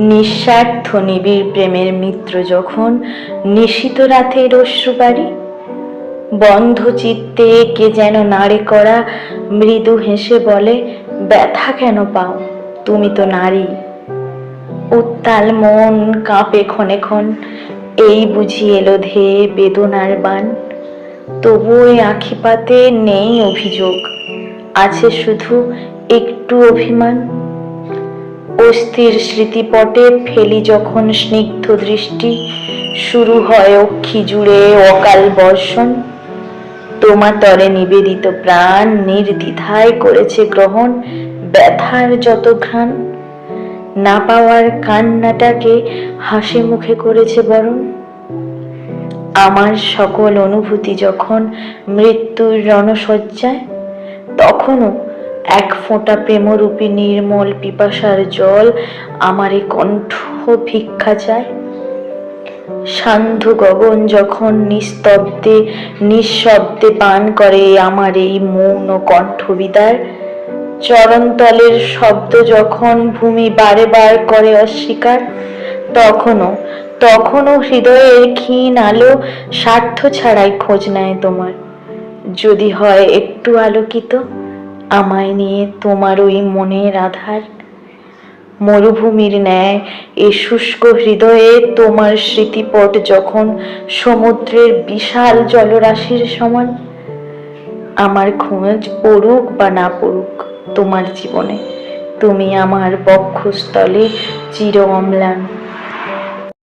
নিঃস্বার্থ নিবিড় প্রেমের মিত্র যখন নিশিত রাতের অশ্রুবাড়ি বন্ধ চিত্তে কে যেন নাড়ে করা মৃদু হেসে বলে, ব্যথা কেন পাও? তুমি তো নারী। উত্তাল মন কাঁপে ক্ষণে ক্ষণ, এই বুঝি এলো ধে বেদনার বান তবু ওই আঁখি পাতে নেই অভিযোগ, আছে শুধু একটু অভিমান। অস্থির স্মৃতিপটে ফেলি যখন স্নিগ্ধ দৃষ্টি। শুরু হয় অক্ষি জুড়ে অকাল বর্ষণ। তোমার তরে নিবেদিত প্রাণ নির্দ্বিধায় করেছে গ্রহণ ব্যথার যত ঘ্রাণ। না পাওয়ার কান্নাটাকে হাসি মুখে করেছে বরণ। আমার সকল অনুভূতি যখন মৃত্যুর রণসজ্জায়, তখনও এক ফোঁটা প্রেমরূপী নির্মল পিপাসার জল আমার কণ্ঠ ভিক্ষা চায়। সান্ধ্য গগন যখন নিস্তব্ধে, নিঃশব্দে পান করে আমার এই মৌন কণ্ঠ কণ্ঠবিদার। চরণতলের শব্দ যখন ভূমি বারে বার করে অস্বীকার, তখনও তখনও হৃদয়ের ক্ষীণ আলো স্বার্থ ছাড়াই খোঁজ নেয় তোমার। যদি হয় একটু আলোকিত আমায় নিয়ে তোমার ওই মনের আধার। মরুভূমির ন্যায় এ শুষ্ক হৃদয়ে তোমার স্মৃতিপট যখন সমুদ্রের বিশাল জলরাশির সমান, আমার খোঁজ পড়ুক বা না পড়ুক তোমার জীবনে, তুমি আমার বক্ষস্থলে চির অম্লান